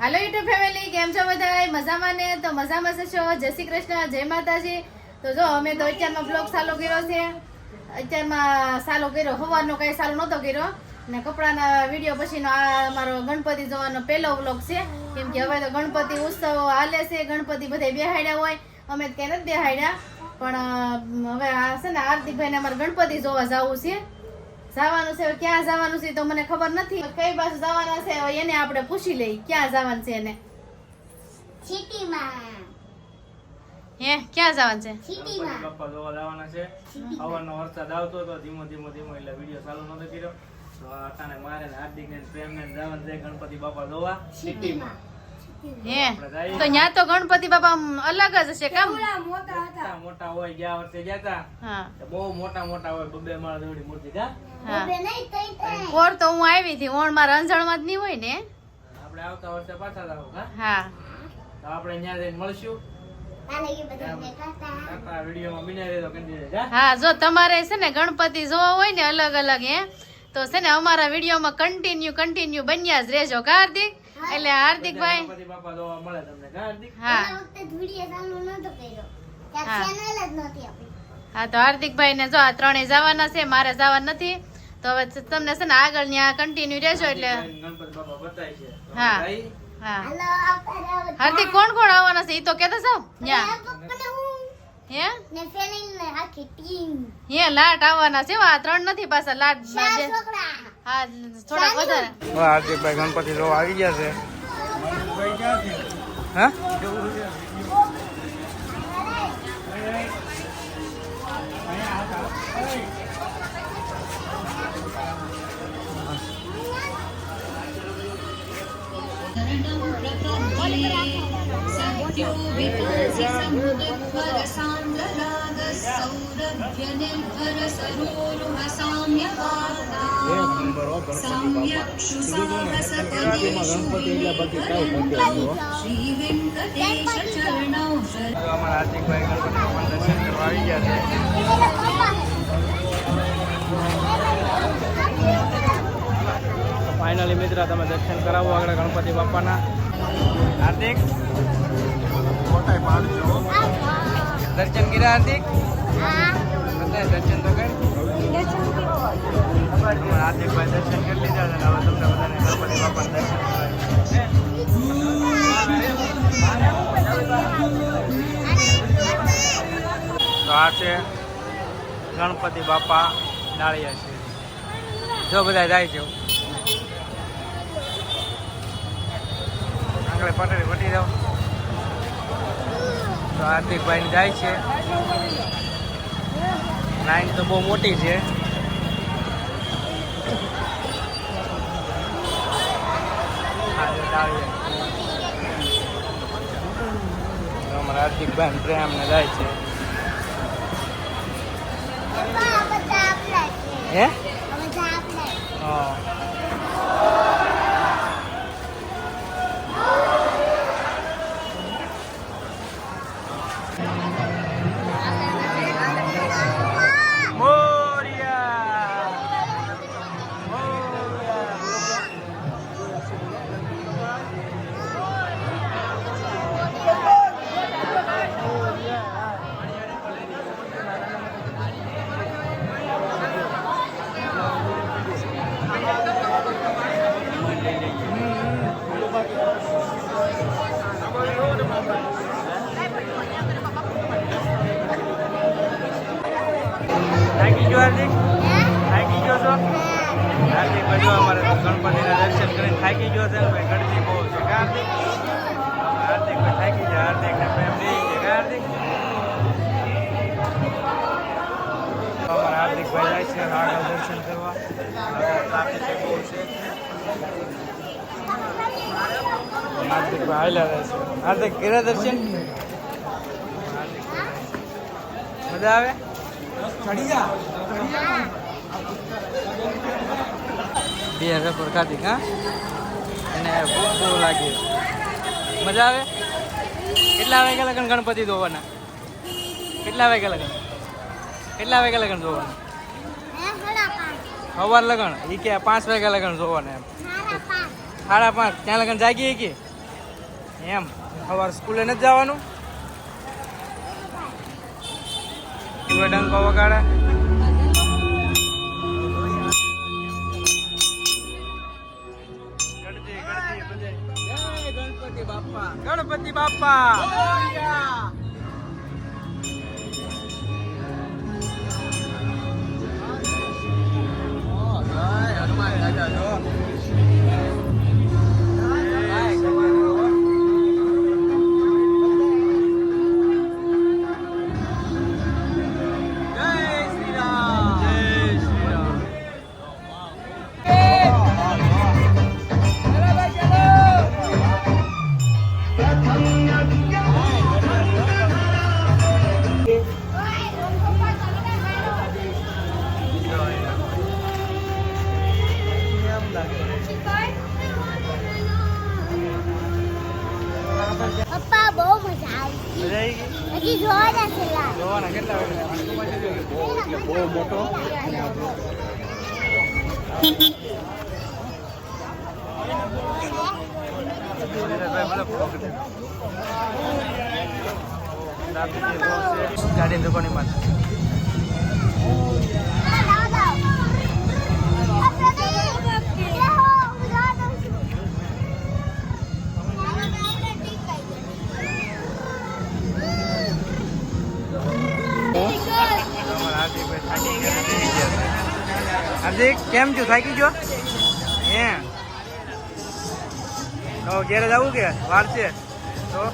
હાલો YouTube family કેમ છો બધા મજામાં ને? તો મજામાં છો? જય શ્રી કૃષ્ણ. જય માતાજી. તો જો, અમે તો અત્યારમાં બ્લોગ ચાલુ કર્યો છે. અત્યારમાં સારો કર્યો. સવારનો કાંઈ ચાલુ નહોતો કર્યો. ને કપડાના વીડિયો પછીનો આ અમારો ગણપતિ જોવાનો પહેલો બ્લોગ છે. કેમ કે હવે તો ગણપતિ ઉત્સવ હાલે છે. ગણપતિ બધા બેહાડ્યા હોય. અમે ક્યાંય નથી બેહાડ્યા. પણ હવે આ છે ને હાર્દિકભાઈને અમારે ગણપતિ જોવા જવું છે. જવાનું છે ક્યાં જવાનું છે તો મને ખબર નથી. કઈ બાજુ જવાના છે હવે એને આપણે પૂછી લઈ ક્યાં જવાનું છે એને? સિટીમાં. હે ક્યાં જવાનું છે? સિટીમાં. પપ્પા જોવા જવાના છે. હવાનો વરસાદ આવતો હતો ધીમો ધીમો ધીમો એટલે વીડિયો ચાલુ નતો કર્યો. તો અટાણે મારે ને હાર્દિક ને પ્રેમ ને જવાનું છે ગણપતિ બાપા જોવા. સિટીમાં. હે તો ત્યાં તો ગણપતિ બાપા અલગ જ હશે કામ? મોટા મોટા હોય ગયા વર્ષે ગયા હતા બહુ મોટા મોટા હોય બબે માળા જેવડી મૂર્તિ કા કોર તો હું આવી હતી ઓણ મારા અંજણમાં જ નહીં હોય ને. આપણે આવતા વર્ષે પાછા જાવ હા? હા. તો આપણે ત્યાં જઈને મળશું. એ હા જો તમારે છે ને ગણપતિ જોવા હોય ને અલગ અલગ હે તો છે ને અમારા વિડીયોમાં કન્ટિન્યુ કન્ટિન્યુ બન્યા જ રહેજો કા હાર્દિક? એટલે હાર્દિકભાઈ ગણપતિ બાપા જોવા મળે તમને કા હાર્દિક? કર્યો. હા. તો હાર્દિકભાઈ ને જો આ ત્રણેય જવાના છે મારે જવા નથી. તો હવે તમને છે ને આગળ ત્યાં કન્ટિન્યુ રહેજો એટલે. ગણપતિ બાપા બતાય છે. તો હા. હા. હાર્દિક કોણ કોણ આવવાના છે? એ તો કેતા છો ન્યા. આ પપ્પાને હું? લાટ આવવાના છે. આ ત્રણ નથી પાછા લાટ હા થોડાક વધારે. હાર્દિકભાઈ ગણપતિ જોવા આવી ગયા છે. હા? તો અમારા હાર્દિકભાઈ ગણપતિ બાપાના દર્શન કરવા આવી ગયા છે ફાઇનલી મિત્ર તમે દર્શન કરાવો આગળ ગણપતિ બાપાના. હાર્દિક. દર્શન કર્યા હાર્દિક? દર્શન તો કર હાર્દિકભાઈ દર્શન કરી લીધા અને હવે તમને બધાને ગણપતિ બાપાના દર્શન. તો આ છે ગણપતિ બાપા નાળિયા છે. જો બધા જાય છે. આંગળે પટડી વટી જાઓ તો હાર્દિકભાઈ જાય છે. લાઈન તો બહુ મોટી છે. અમારા હાર્દિકભાઈ પ્રેમ ને જાય છે. હે? હાર્દિક. થાકી ગયો છો? હાર્દિક બધું અમારે ગણપતિના દર્શન કરીને થાકી ગયો છે. ને ભાઈ ગણતી બહુ છે કા હાર્દિક? હાર્દિક ભાઈ થાકી જાય હાર્દિક ને પ્રેમ દઈ છે કા હાર્દિક? અમારા હાર્દિક ભાઈ જાય છે આગળ દર્શન કરવા. આગળ ટ્રાફિક બહુ છે હાર્દિક ભાઈ હાલ્યા રહે છે. હાર્દિક, કર્યા દર્શન? મજા આવે? બે રબર ખાધી હા? અને ભૂખ બહુ લાગી. મજા આવે? કેટલા વાગ્યા લગન ગણપતિ ધોવાના? કેટલા વાગ્યા લગન? કેટલા વાગ્યા લગન જોવાના સવાર લગન? એ કે પાંચ વાગ્યા લગન જોવાના એમ. સાડા પાંચ. ત્યાં લગન જાગીએ કે? એમ. સવાર સ્કૂલે નથી જવાનું? ડંકો વગાડે? ગણપતિ બાપા હનુમાન રાજા જો મજા આવી ગઈ જોવાના કેટલા વાગે બહુ ગાડી દુકાની માં હાર્દિક કેમ છું? થાકી ગયો? હે તો ઘેરે જવું કે? વાર છે? તો?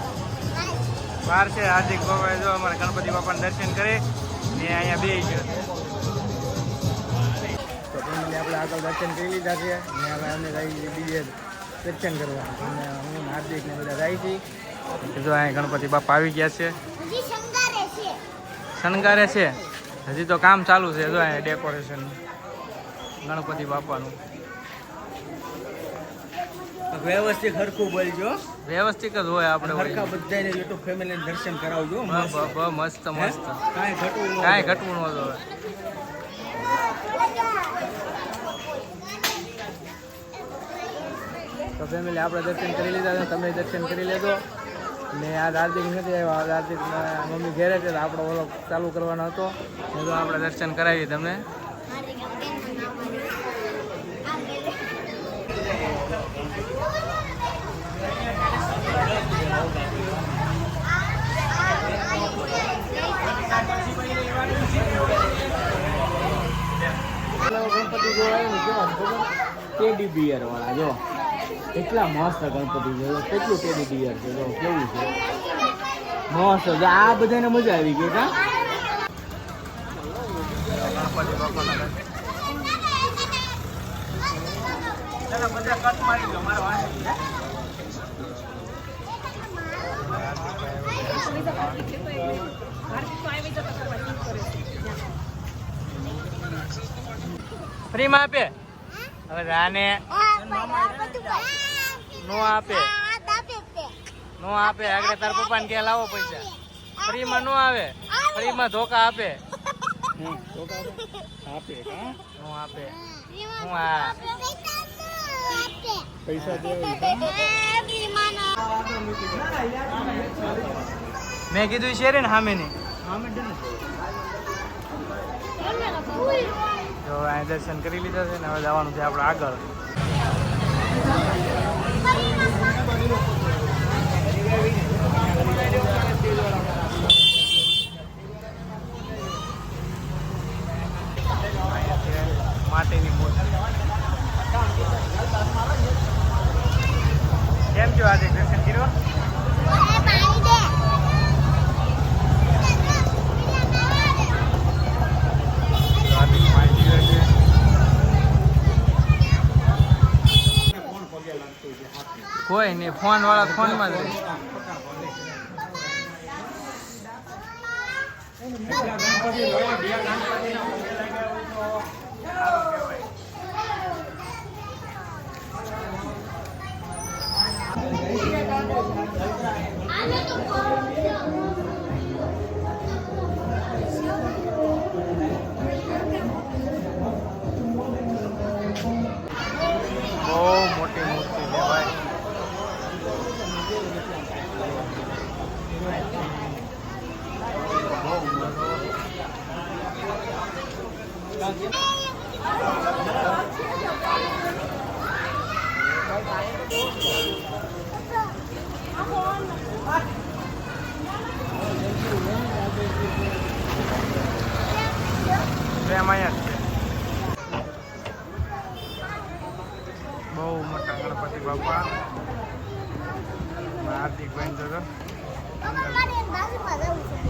વાર છે હાર્દિક બાપા જો અમારે ગણપતિ બાપાને દર્શન કરે. ને અહીંયા બે ગયો તો ફેમિલી આપણે આગળ દર્શન કરી લીધા છે. ને હવે અમે જઈએ બીજે દર્શન કરવા. અને હું હાર્દિક ને બધા રહી છીએ. જો અહીંયા ગણપતિ બાપા આવી ગયા છે. છે. શણગારે છે? હજી તો કામ ચાલુ છે. જો અહીંયા ડેકોરેશન ગણપતિ બાપાનું. વ્યવસ્થિત હરખું બોલજો. વ્યવસ્થિત જ હોય આપણે હરખા બધાને યુટ્યુબ ફેમિલી દર્શન કરાવજો મસ્ત. મસ્ત કાંઈ ઘટવું કાંઈ ઘટવું ન હવે તો ફેમિલી આપણે દર્શન કરી લીધા છે તમે દર્શન કરી લેજો. ને આ હાર્દિક નથી આવ્યો હાર્દિક મમ્મી ઘેરે છે આપણો ઓલો ચાલુ કરવાનો હતો. તો આપણે દર્શન કરાવીએ તમને. ગણપતિ જોવા ને કેવા ખબર? વાળા, જો. એટલા મસ્ત ગણપતિ છે કેટલું ટેડી છે કેવું છે? મસ્ત જો આ બધાને મજા આવી ગઈ, કા? બધા કટ. ફ્રીમાં આપે? હવે આને નો આપે. નો આપે. આગળ તાર પપ્પાને કે લાવો પૈસા. ફ્રીમાં નો આવે. ફ્રીમાં ધોકા આપે. આપે આપે. હું આ પૈસા મેં કીધું શેરી ને સામે ની. તો અહીં દર્શન કરી લીધા છે ને હવે જવાનું છે આપણે આગળ. માટેની મૂર્તિ કેમ છો આજે? દર્શન કર્યો? કોઈ નહીં ફોન વાળા ફોનમાં જ રહે. બહુ મોટી મૂર્તિ છે ભાઈ પ્રેમ અહીંયા જ છે બહુ મોટા ગણપતિ બાપા હાર્દિક ભાઈ તો અમારે બાજુમાં જવું છે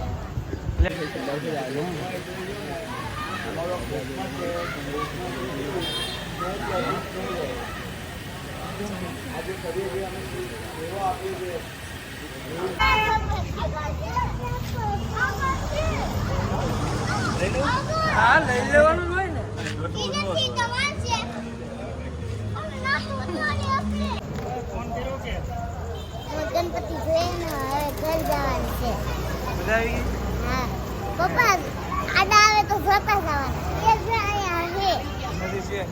હા લઈ લેવાનું હોય ને ગણપતિ જોઈને હવે ઘર જવાનું છે. બધા આવી હા. પપ્પા આડા આવે તો જોતા જવાના એ જ અહીંયા છે.